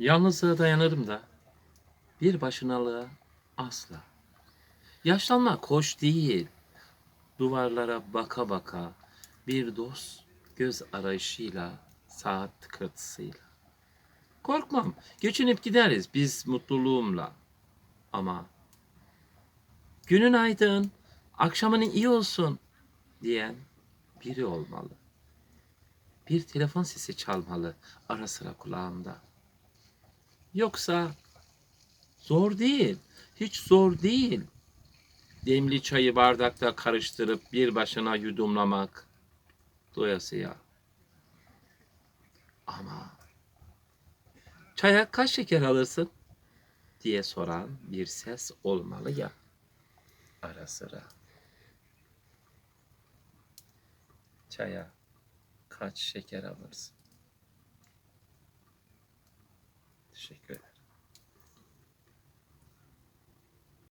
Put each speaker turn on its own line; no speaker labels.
Yalnızlığa dayanırım da bir başınalığa asla. Yaşlanmak hoş değil. Duvarlara baka baka bir dost göz arayışıyla, saat tıkırtısıyla. Korkmam, geçinip gideriz biz mutluluğumla. Ama günün aydın, akşamın iyi olsun diyen biri olmalı. Bir telefon sesi çalmalı ara sıra kulağımda. Yoksa zor değil, hiç zor değil. Demli çayı bardakta karıştırıp bir başına yudumlamak doyasıya. Ama çaya kaç şeker alırsın diye soran bir ses olmalı ya ara sıra. Çaya kaç şeker alırsın? Teşekkür ederim.